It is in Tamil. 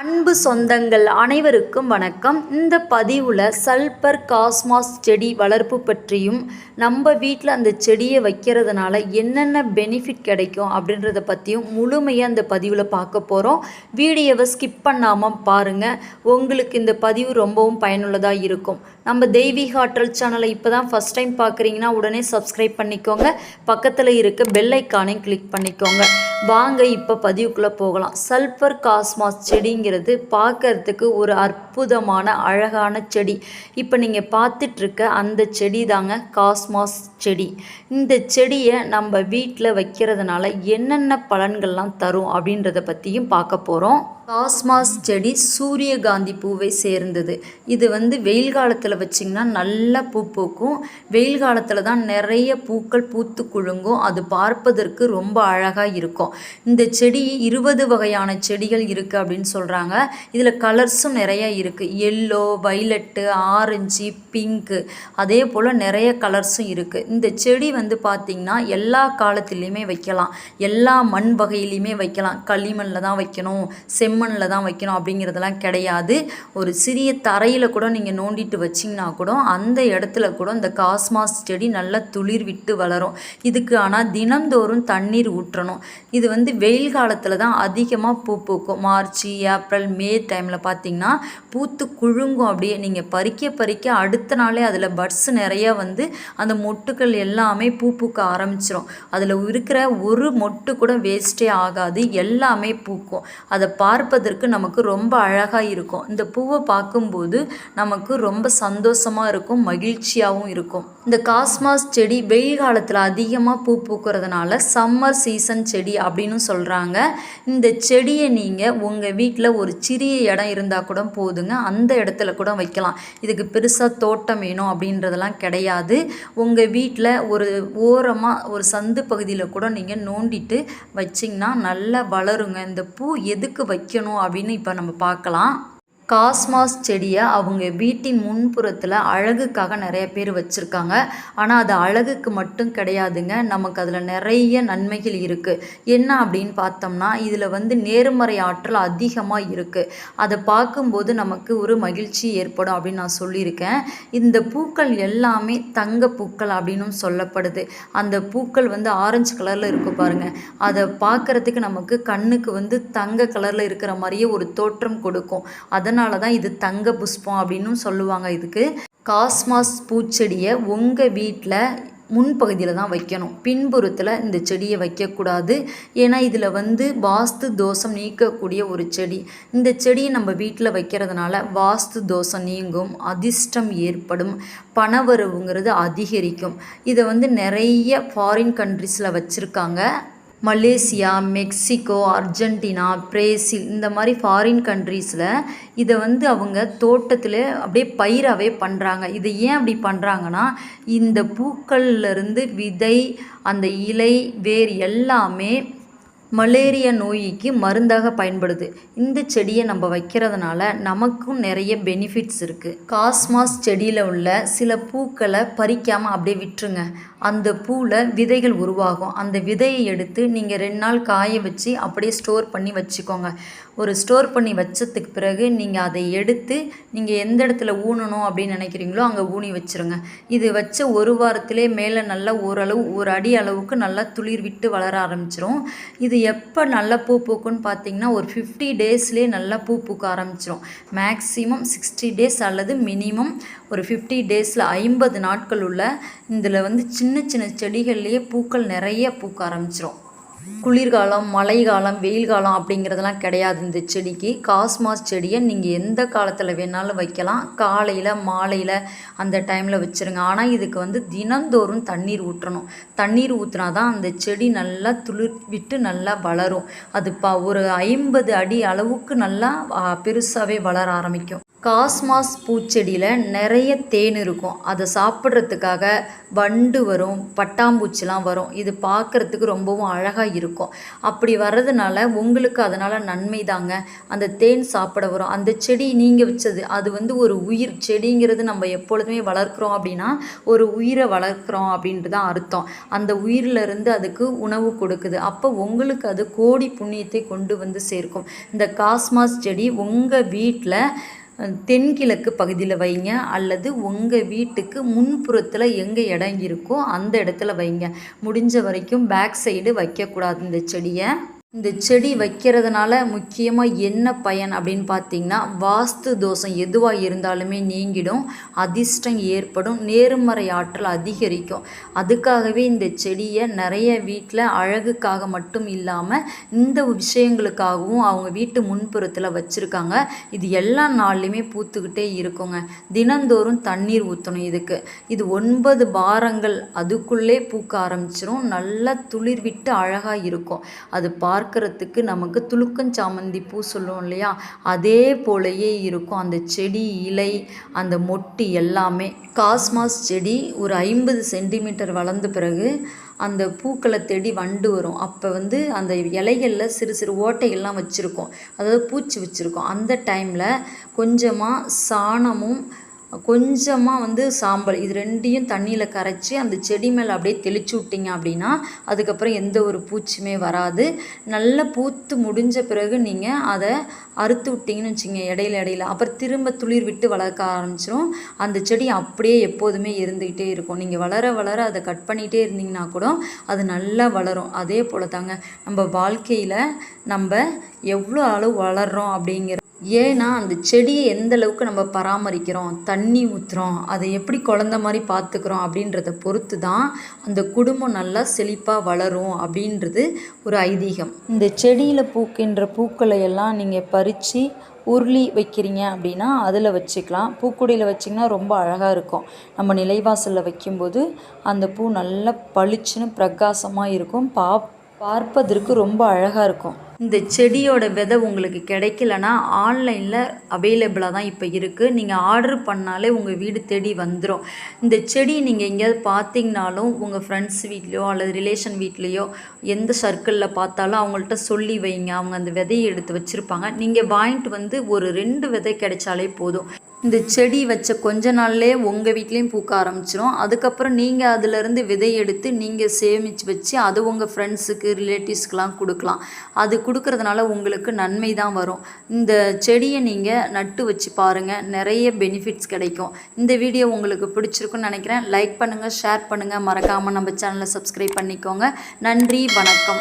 அன்பு சொந்தங்கள் அனைவருக்கும் வணக்கம். இந்த பதிவில் சல்பர் காஸ்மாஸ் செடி வளர்ப்பு பற்றியும் நம்ம வீட்டில் அந்த செடியை வைக்கிறதுனால என்னென்ன பெனிஃபிட் கிடைக்கும் அப்படின்றத பற்றியும் முழுமையாக அந்த பதிவில் பார்க்க போகிறோம் வீடியோவை ஸ்கிப் பண்ணாமல் பாருங்கள் உங்களுக்கு இந்த பதிவு ரொம்பவும் பயனுள்ளதாக இருக்கும். நம்ம தெய்வீக ஆற்றல் சேனலை இப்போ தான் ஃபஸ்ட் டைம் பார்க்குறீங்கன்னா உடனே சப்ஸ்கிரைப் பண்ணிக்கோங்க. பக்கத்தில் இருக்க பெல் ஐக்கானையும் கிளிக் பண்ணிக்கோங்க. வாங்க இப்போ பதிவுக்குள்ளே போகலாம். சல்பர் காஸ்மாஸ் செடிங்க அப்படிங்கிறது பார்க்கறதுக்கு ஒரு அற்புதமான அழகான செடி. இப்போ நீங்கள் பார்த்துட்ருக்க அந்த செடி தாங்க காஸ்மாஸ் செடி. இந்த செடியை நம்ம வீட்டில் வைக்கிறதுனால என்னென்ன பலன்கள்லாம் தரும் அப்படின்றத பற்றியும் பார்க்க போகிறோம் காஸ்மாஸ் செடி சூரியகாந்தி பூவை சேர்ந்தது. இது வந்து வெயில் காலத்தில் வச்சிங்கன்னா நல்லா பூ பூக்கும். வெயில் காலத்தில் தான் நிறைய பூக்கள் பூத்து குலுங்கும். அது பார்ப்பதற்கு ரொம்ப அழகாக இருக்கும். இந்த செடி இருபது வகையான செடிகள் இருக்குது அப்படின்னு சொல்கிறாங்க இதில் கலர்ஸும் நிறையா இருக்குது எல்லோ வைலட்டு ஆரஞ்சு பிங்க்கு அதே போல் நிறைய கலர்ஸும் இருக்குது இந்த செடி வந்து பார்த்திங்கன்னா எல்லா காலத்துலேயுமே வைக்கலாம். எல்லா மண் வகையிலையுமே வைக்கலாம். களிமண்ணில் தான் வைக்கணும் செம்மண்ணில் தான் வைக்கணும் அப்படிங்கிறதெல்லாம் கிடையாது. ஒரு சிறிய தரையில் கூட நீங்கள் நோண்டிட்டு வச்சிங்கன்னா கூட அந்த இடத்துல கூட இந்த காஸ்மாஸ் செடி நல்லா துளிர் விட்டு வளரும். இதுக்கு ஆனால் தினந்தோறும் தண்ணீர் ஊற்றணும். இது வந்து வெயில் காலத்தில் தான் அதிகமாக பூ பூக்கும். மார்ச் ஏப்ரல் ஏப்ரல் மே டைமில் பார்த்தீங்கன்னா பூத்து குழுங்கும் அப்படியே. நீங்கள் பறிக்க பறிக்க அடுத்த நாளே அதில் பட்ஸ் நிறைய வந்து அந்த மொட்டுக்கள் எல்லாமே பூ பூக்க ஆரம்பிச்சிடும் அதில் இருக்கிற ஒரு மொட்டு கூட வேஸ்ட்டே ஆகாது. எல்லாமே பூக்கும். அதை பார்ப்பதற்கு நமக்கு ரொம்ப அழகாக இருக்கும். இந்த பூவை பார்க்கும்போது நமக்கு ரொம்ப சந்தோஷமாக இருக்கும் மகிழ்ச்சியாகவும் இருக்கும். இந்த காஸ்மாஸ் செடி வெயில் காலத்தில் அதிகமாக பூ பூக்கிறதுனால சம்மர் சீசன் செடி அப்படின்னு சொல்கிறாங்க இந்த செடியை நீங்கள் உங்கள் வீட்டில் ஒரு சிறிய இடம் இருந்தால் கூட போதுங்க. அந்த இடத்துல கூட வைக்கலாம். இதுக்கு பெருசாக தோட்டம் வேணும் அப்படின்றதெல்லாம் கிடையாது. உங்கள் வீட்டில் ஒரு ஓரமாக ஒரு சந்து பகுதியில் கூட நீங்கள் நோண்டிட்டு வச்சிங்கன்னா நல்லா வளருங்க. இந்த பூ எதுக்கு வைக்கணும் அப்படின்னு இப்போ நம்ம பார்க்கலாம். காஸ்மாஸ் செடியை அவங்க வீட்டின் முன்புறத்தில் அழகுக்காக நிறைய பேர் வச்சுருக்காங்க. ஆனால் அது அழகுக்கு மட்டும் கிடையாதுங்க. நமக்கு அதில் நிறைய நன்மைகள் இருக்குது என்ன அப்படின்னு பார்த்தோம்னா இதில் வந்து நேர்மறை ஆற்றல் அதிகமாக இருக்குது அதை பார்க்கும்போது நமக்கு ஒரு மகிழ்ச்சி ஏற்படும் அப்படின்னு நான் சொல்லியிருக்கேன். இந்த பூக்கள் எல்லாமே தங்க பூக்கள் அப்படின்னும் சொல்லப்படுது. அந்த பூக்கள் வந்து ஆரஞ்சு கலரில் இருக்கும் பாருங்கள் அதை பார்க்குறதுக்கு நமக்கு கண்ணுக்கு வந்து தங்க கலரில் இருக்கிற மாதிரியே ஒரு தோற்றம் கொடுக்கும். அதனால் அதனால தான் இது தங்க புஷ்பம் அப்படின்னும் சொல்லுவாங்க இதுக்கு. காஸ்மாஸ் பூச்செடியை உங்கள் வீட்டில் முன்பகுதியில் தான் வைக்கணும். பின்புறத்தில் இந்த செடியை வைக்கக்கூடாது. ஏன்னா இதில் வந்து வாஸ்து தோஷம் நீக்கக்கூடிய ஒரு செடி. இந்த செடியை நம்ம வீட்டில் வைக்கிறதுனால வாஸ்து தோஷம் நீங்கும் அதிர்ஷ்டம் ஏற்படும் பணவரவுங்கிறது அதிகரிக்கும். இதை வந்து நிறைய ஃபாரின் கண்ட்ரிஸில் வச்சுருக்காங்க. மலேசியா மெக்சிகோ அர்ஜென்டினா பிரேசில் இந்த மாதிரி ஃபாரின் கண்ட்ரீஸில் இதை வந்து அவங்க தோட்டத்தில் அப்படியே பயிராகவே பண்ணுறாங்க இதை ஏன் அப்படி பண்ணுறாங்கன்னா இந்த பூக்கள்லேருந்து விதை அந்த இலை வேர் எல்லாமே மலேரியா நோய்க்கு மருந்தாக பயன்படுது. இந்த செடியை நம்ம வைக்கிறதுனால நமக்கும் நிறைய பெனிஃபிட்ஸ் இருக்குது காஸ்மாஸ் செடியில் உள்ள சில பூக்களை பறிக்காமல் அப்படியே விட்டுருங்க. அந்த பூவில் விதைகள் உருவாகும். அந்த விதையை எடுத்து நீங்கள் ரெண்டு நாள் காய வச்சு அப்படியே ஸ்டோர் பண்ணி வச்சுக்கோங்க. ஒரு ஸ்டோர் பண்ணி வச்சதுக்கு பிறகு நீங்கள் அதை எடுத்து நீங்கள் எந்த இடத்துல ஊனணும் அப்படின்னு நினைக்கிறீங்களோ அங்கே ஊனி வச்சுருங்க. இது வச்ச ஒரு வாரத்திலே மேலே நல்லா ஓரளவு ஒரு அடி அளவுக்கு நல்லா துளிர் விட்டு வளர ஆரம்பிச்சிரும். இது எப்போ நல்லா பூ பூக்குன்னு பார்த்தீங்கன்னா ஒரு ஃபிஃப்டி டேஸ்லேயே நல்லா பூ பூக்க ஆரம்பிச்சிடும் மேக்ஸிமம் சிக்ஸ்டி டேஸ் அல்லது மினிமம் ஒரு ஃபிஃப்டி டேஸில் ஐம்பது நாட்கள் உள்ள இதில் வந்து சின்ன சின்ன செடிகள்லேயே பூக்கள் நிறைய பூக்க ஆரம்பிச்சிடும் குளிர்காலம் மழை காலம் வெயில் காலம் அப்படிங்கிறதெல்லாம் கிடையாது இந்த செடிக்கு. காஸ்மாஸ் செடியை நீங்கள் எந்த காலத்தில் வேணாலும் வைக்கலாம். காலையில் மாலையில் அந்த டைமில் வச்சுருங்க. ஆனால் இதுக்கு வந்து தினந்தோறும் தண்ணீர் ஊற்றணும். தண்ணீர் ஊற்றினா தான் அந்த செடி நல்லா துளிர் விட்டு நல்லா வளரும். அது ப ஒரு ஐம்பது அடி அளவுக்கு நல்லா பெருசாகவே வளர ஆரம்பிக்கும். காஸ்மாஸ் பூச்செடியில் நிறைய தேன் இருக்கும். அதை சாப்பிட்றதுக்காக வண்டு வரும் பட்டாம்பூச்சிலாம் வரும். இது பார்க்குறதுக்கு ரொம்பவும் அழகாக இருக்கும். அப்படி வர்றதுனால உங்களுக்கு அதனால் நன்மை தாங்க. அந்த தேன் சாப்பிட வரும். அந்த செடி நீங்கள் வச்சது அது வந்து ஒரு உயிர் செடிங்கிறது நம்ம எப்பொழுதுமே வளர்க்குறோம் அப்படின்னா ஒரு உயிரை வளர்க்குறோம் அப்படின்ட்டு தான் அர்த்தம். அந்த உயிரிலிருந்து அதுக்கு உணவு கொடுக்குது. அப்போ உங்களுக்கு அது கோடி புண்ணியத்தை கொண்டு வந்து சேர்க்கும். இந்த காஸ்மாஸ் செடி உங்கள் வீட்டில் தென்கிழக்கு பகுதியில் வைங்க அல்லது உங்கள் வீட்டுக்கு முன்புறத்தில் எங்கே இடம் இருக்கோ அந்த இடத்துல வைங்க. முடிஞ்ச வரைக்கும் பேக் சைடு வைக்கக்கூடாது இந்த செடியை. இந்த செடி வைக்கிறதுனால முக்கியமாக என்ன பயன் அப்படின்னு பார்த்தீங்கன்னா வாஸ்து தோஷம் எதுவாக இருந்தாலுமே நீங்கிடும் அதிர்ஷ்டம் ஏற்படும் நேர்மறை ஆற்றல் அதிகரிக்கும். அதுக்காகவே இந்த செடியை நிறைய வீட்டில் அழகுக்காக மட்டும் இல்லாமல் இந்த விஷயங்களுக்காகவும் அவங்க வீட்டு முன்புறத்தில் வச்சுருக்காங்க. இது எல்லா நாள்லையுமே பூத்துக்கிட்டே இருக்குங்க. தினந்தோறும் தண்ணீர் ஊற்றணும் இதுக்கு. இது ஒன்பது வாரங்கள் அதுக்குள்ளே பூக்க ஆரம்பிச்சிரும். நல்லா துளிர் விட்டு அழகாக இருக்கும். அது பா பார்க்கறதுக்கு நமக்கு துளுக்கஞ்சாமந்தி பூ சொல்லுவோம் இல்லையா? அதே போலயே இருக்கும். அந்த செடி இலை அந்த மொட்டு எல்லாமே. காஸ்மாஸ் செடி ஒரு ஐம்பது சென்டிமீட்டர் வளர்ந்த பிறகு அந்த பூக்களை தேடி வண்டு வரும். அப்போ வந்து அந்த இலைகளில் சிறு சிறு ஓட்டைகள்லாம் வச்சுருக்கோம். அதாவது பூச்சி வச்சுருக்கோம். அந்த டைமில் கொஞ்சமாக சாணமும் கொஞ்சமாக வந்து சாம்பல் இது ரெண்டையும் தண்ணியில் கரைச்சி அந்த செடி மேலே அப்படியே தெளிச்சு விட்டிங்க அப்படின்னா அதுக்கப்புறம் எந்த ஒரு பூச்சியுமே வராது. நல்லா பூத்து முடிஞ்ச பிறகு நீங்கள் அதை அறுத்து விட்டிங்கன்னு வச்சுங்க இடையில இடையில. அப்புறம் திரும்ப துளிர் விட்டு வளர்க்க ஆரம்பிச்சிடும் அந்த செடி அப்படியே எப்போதுமே இருந்துக்கிட்டே இருக்கும். நீங்கள் வளர வளர அதை கட் பண்ணிகிட்டே இருந்தீங்கன்னா கூட அது நல்லா வளரும். அதே போல் தாங்க நம்ம வாழ்க்கையில் நம்ம எவ்வளோ அளவு வளர்கிறோம் அப்படிங்கிற ஏன்னா அந்த செடியை எந்த அளவுக்கு நம்ம பராமரிக்கிறோம் தண்ணி ஊற்றுறோம் அதை எப்படி குழந்த மாதிரி பார்த்துக்கிறோம் அப்படின்றத பொறுத்து தான் அந்த குடும்பம் நல்லா செழிப்பாக வளரும் அப்படின்றது ஒரு ஐதீகம். இந்த செடியில் பூக்கின்ற பூக்களை எல்லாம் நீங்கள் பறித்து உருளி வைக்கிறீங்க அப்படின்னா அதில் வச்சுக்கலாம். பூக்குடியில் வச்சிங்கன்னா ரொம்ப அழகாக இருக்கும். நம்ம நிலைவாசலில் வைக்கும்போது அந்த பூ நல்லா பளிச்சுன்னு பிரகாசமாக இருக்கும். பா பார்ப்பதற்கு ரொம்ப அழகாக இருக்கும். இந்த செடியோட விதை உங்களுக்கு கிடைக்கலனா ஆன்லைனில் அவைலபிளாக தான் இப்போ இருக்குது நீங்கள் ஆர்டர் பண்ணாலே உங்கள் வீடு தேடி வந்துடும் இந்த செடி நீங்கள் எங்கேயாவது பார்த்தீங்கனாலும் உங்கள் ஃப்ரெண்ட்ஸ் வீட்லேயோ அல்லது ரிலேஷன் வீட்லேயோ எந்த சர்க்கிளில் பார்த்தாலும் அவங்கள்ட்ட சொல்லி வைங்க. அவங்க அந்த விதையை எடுத்து வச்சுருப்பாங்க. நீங்கள் வாங்கிட்டு வந்து ஒரு ரெண்டு விதை கிடைச்சாலே போதும். இந்த செடி வச்ச கொஞ்ச நாள்லேயே உங்கள் வீட்லேயும் பூக்க ஆரம்பிச்சிடும் அதுக்கப்புறம் நீங்கள் அதிலேருந்து விதை எடுத்து நீங்கள் சேமித்து வச்சு அது உங்கள் ஃப்ரெண்ட்ஸுக்கு ரிலேட்டிவ்ஸ்க்கெலாம் கொடுக்கலாம். அது கொடுக்கறதுனால உங்களுக்கு நன்மை தான் வரும். இந்த செடியை நீங்கள் நட்டு வச்சு பாருங்கள் நிறைய பெனிஃபிட்ஸ் கிடைக்கும். இந்த வீடியோ உங்களுக்கு பிடிச்சிருக்குன்னு நினைக்கிறேன். லைக் பண்ணுங்கள் ஷேர் பண்ணுங்கள் மறக்காமல் நம்ம சேனலை சப்ஸ்கிரைப் பண்ணிக்கோங்க. நன்றி வணக்கம்.